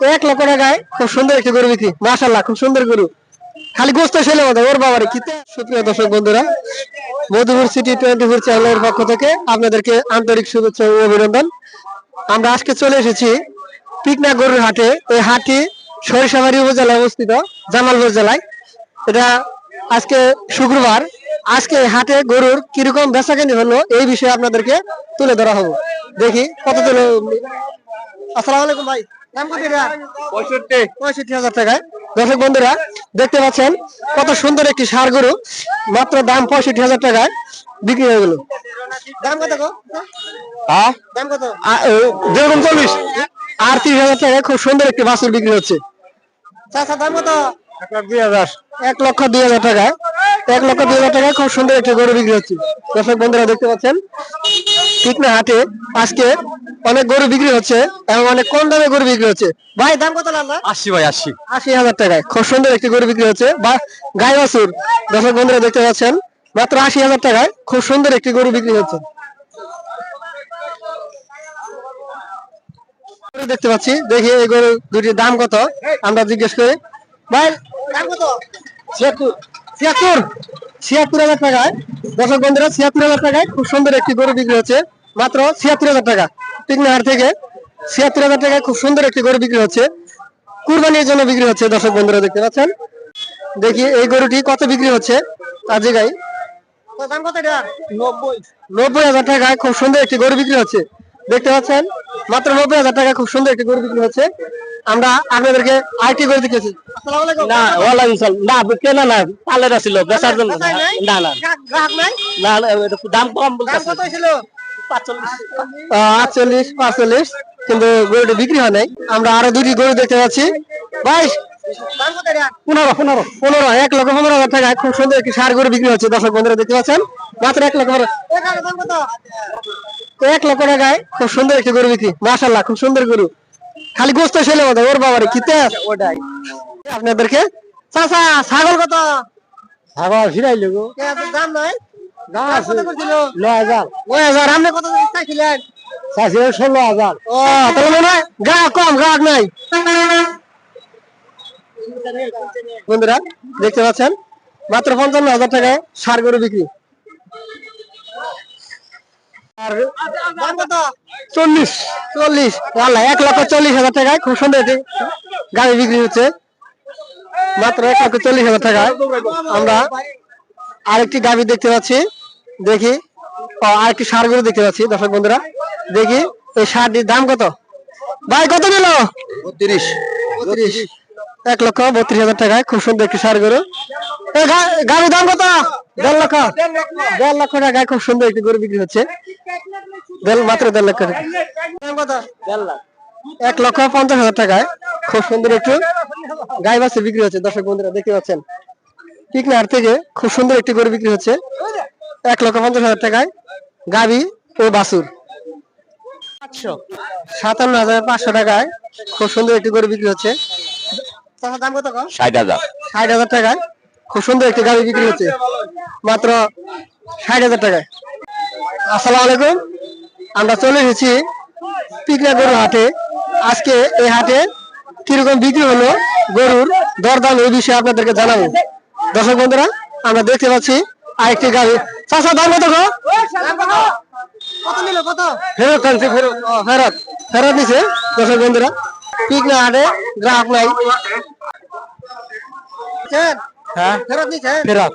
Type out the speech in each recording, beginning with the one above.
এক লক্ষ টাকায় খুব সুন্দর একটি গরু বিক্রি। মাশাল্লাহ খুব সুন্দর গরু। খালি গোস্ত ছেলে মতো ওর বাবারে কি সুপ্রিয় দর্শক বন্ধুরা, মধুপুর সিটি টোয়েন্টি ফোর চ্যানেলের পক্ষ থেকে আপনাদেরকে আন্তরিক শুভেচ্ছা ও অভিনন্দন। আমরা আজকে চলে এসেছি পিকনা গরুর হাটে। এই হাটটি সরিষাবাড়ি উপজেলায় অবস্থিত, জামালপুর জেলায়। এটা আজকে শুক্রবার। আজকে হাটে গরুর কীরকম বেচাকেনি হলো এই বিষয়ে আপনাদেরকে তুলে ধরা হব। দেখি কত তুলে আসসালামু আলাইকুম ভাই। দাম কত এটা? পঁয়ষট্টি। পঁয়ষট্টি হাজার টাকায় দর্শক বন্ধুরা দেখতে পাচ্ছেন কত সুন্দর একটি সার গরু। মাত্র দাম পঁয়ষট্টি হাজার টাকায় বিক্রি হয়ে গেল। দাম কত হ্যাঁ দাম কত? যেরকম চল্লিশ। আর তিরিশ হাজার টাকায় খুব সুন্দর একটি বাছুর বিক্রি হচ্ছে। চাচা দাম কত? এক লক্ষ দুই হাজার টাকায়। এক লক্ষ দুই হাজার টাকায় খুব সুন্দর একটি গরু বিক্রি হচ্ছে। দর্শক বন্ধুরা দেখতে পাচ্ছেন। ঠিক না হাটে আজকে অনেক গরু বিক্রি হচ্ছে এবং অনেক কম দামে গরু বিক্রি হচ্ছে। ভাই দাম কত লাগল? আশি ভাই আশি। আশি হাজার টাকায়। খুব সুন্দর একটি গরু বিক্রি হচ্ছে। বা গাই বাছুর দর্শক বন্ধুরা দেখতে পাচ্ছেন মাত্র আশি হাজার টাকায় খুব সুন্দর একটি গরু বিক্রি হচ্ছে। দেখতে পাচ্ছি। দেখি এই গরু দুটির দাম কত আমরা জিজ্ঞেস করি। ভাই দাম কত? ছিয়াত্তর। ছিয়াত্তর? ছিয়াত্তর হাজার টাকায়। দর্শক বন্ধুরা ছিয়াত্তর হাজার টাকায় খুব সুন্দর একটি গরু বিক্রি হচ্ছে। মাত্র ছিয়াত্তর হাজার টাকা। টিকনাহার থেকে ছিয়াত্তর হাজার টাকায় খুব সুন্দর একটি গরু বিক্রি হচ্ছে। কুরবানির জন্য বিক্রি হচ্ছে দর্শক বন্ধুরা দেখতে পাচ্ছেন। দেখি এই গরুটি কত বিক্রি হচ্ছে তার জায়গায়? নব্বই। হাজার টাকায় খুব সুন্দর একটি গরু বিক্রি হচ্ছে। দেখতে পাচ্ছেন? মাত্র নব্বই হাজার টাকায় খুব সুন্দর একটি গরু বিক্রি হচ্ছে। আমরা আপনাদেরকে আইটি করে দিতেছি না ওয়ালাইকুম না কেনা না পালের ছিল বেচার জন্য। না না। দাম কম দাম কত আটচল্লিশ পাঁচচল্লিশ কিন্তু গরুটি বিক্রি হয় নাই। আমরা আরও দুটি গরু দেখতে পাচ্ছি। বাইশ পনেরো পনেরো পনেরো এক লক্ষ পনেরো হাজার টাকা। খুব সুন্দর একটি সার গরু বিক্রি হচ্ছে। দর্শক বন্ধুরা দেখতে পাচ্ছেন? মাত্র এক লক্ষ এক লক্ষ টাকায় খুব সুন্দর একটি গরু বিক্রি। খুব সুন্দর গরু। খালি গোস্ত ছেলে মতো ওর বাবারে কি তেজ? ওটাই। আপনাদেরকে? চাচা ছাগল কত? ছাগল ফিরাই লোক দাম নাই? দাম দাম আছে কত করছিল নয় হাজার। ওই হাজার আপনি কত চাইছিলেন? চাইছিল ষোলো হাজার। ও তাহলে মনে হয় গ্রাহক কম গ্রাহক নাই। বন্ধুরা দেখতে পাচ্ছেন? মাত্র পঞ্চান্ন হাজার টাকায় সার গরু বিক্রি। চল্লিশ। চল্লিশ। এক লক্ষ চল্লিশ হাজার টাকায়। খুব সুন্দর গাড়ি বিক্রি হচ্ছে। মাত্র এক লক্ষ চল্লিশ হাজার টাকায়। আমরা আরেকটি গাভি দেখতে পাচ্ছি। দেখি। ও আরেকটি সার গরু দেখতে পাচ্ছি দর্শক বন্ধুরা। দেখি এই সারটির দাম কত? ভাই কত নিল? বত্রিশ। এক লক্ষ বত্রিশ হাজার টাকায় খুব সুন্দর একটি সার গরু। গাড়ির দাম কত? দেড় লক্ষ। দেড় লক্ষ টাকায় খুব সুন্দর একটি গরু বিক্রি হচ্ছে। মাত্র দেড় লক্ষ টাকা। এক লক্ষ পঞ্চাশ হাজার টাকায় খুব সুন্দর একটু গাই বাছুর বিক্রি হচ্ছে দর্শক বন্ধুরা দেখতে পাচ্ছেন। পিকনার থেকে খুব সুন্দর একটি গরু বিক্রি হচ্ছে। এক লক্ষ পঞ্চাশ হাজার টাকায় গাবি ও বাছুর। সাতান্ন হাজার পাঁচশো টাকায় খুব সুন্দর একটি গরু বিক্রি হচ্ছে। চাচার দাম কত ষাট হাজার। ষাট হাজার টাকায় খুব সুন্দর একটি গাড়ি বিক্রি হচ্ছে। মাত্র ষাট হাজার টাকায়। আসসালামু আলাইকুম। আমরা চলে এসেছি পিকনা গরু হাটে। আজকে এই হাটে কীরকম বিক্রি হলো গরুর দরদাম এই বিষয়ে আপনাদেরকে জানাব। দর্শক বন্ধুরা আমরা দেখতে পাচ্ছি আরেকটি গাড়ি। চাষা দাম কত গো? কত নিল কত? ফেরত আনছে ফেরত। ফেরত। ফেরত নিছে দর্শক বন্ধুরা। পিকনা হাটে গ্রাহক নাই। হ্যাঁ। ফেরত নিচ্ছে ফেরত।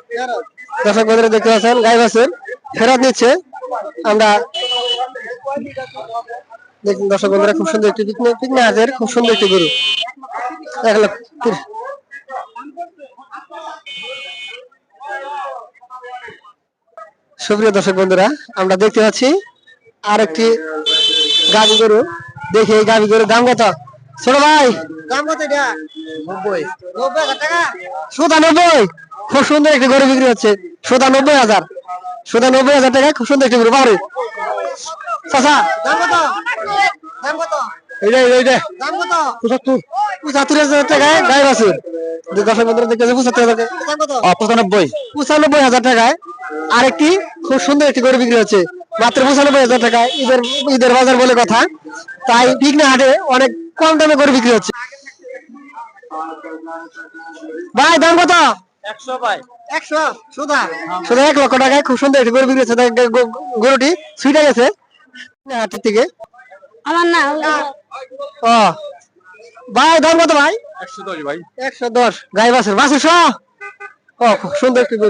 দর্শক বন্ধুরা দেখতে পাচ্ছেন গাই বাছুর ফেরত নিচ্ছে। আমরা দেখুন দর্শক বন্ধুরা খুব সুন্দর একটি হাটের খুব সুন্দর একটি গরু। এক লক্ষ সুপ্রিয় দর্শক বন্ধুরা আমরা দেখতে পাচ্ছি আর একটি গাভী গরু। দেখি এই গাভি গরুর দাম কত? ছোট ভাই দাম কত এটা? নব্বই। নব্বই হাজার টাকা? সুতানব্বই খুব সুন্দর একটি গরু বিক্রি হচ্ছে। সুতানব্বই হাজার। সুতানব্বই হাজার টাকা খুব সুন্দর একটি গরু। বাড়ি চাচা দাম কত? দাম কত? এইটা এইটা দাম কত? পঁচাত্তর। পঁচাত্তর হাজার টাকায় গাই বাছুর দর্শক বন্ধুরা দেখতেছে পঁচাত্তর হাজার টাকা। পঁচানব্বই। পঁচানব্বই হাজার টাকায় আরেকটি খুব সুন্দর একটি গরু বিক্রি হচ্ছে। মাত্র পঁচানব্বই হাজার টাকা ঈদের ঈদের বাজার বলে কথা। তাই পিকনা হাটে অনেক কম দামে গরু বিক্রি হচ্ছে। ভাই দাম কত? একশো ভাই। একশো? সুদা সুদা এক লক্ষ টাকায় খুব সুন্দর একটি গরু বিক্রি হচ্ছে। গরুটি সুইটা গেছে। হাটের থেকে। আমার না ও। ভাই দাম কত ভাই? একশো দশ ভাই। একশো দশ। গাই বাসের বাসের শ ও খুব সুন্দর একটি গরু।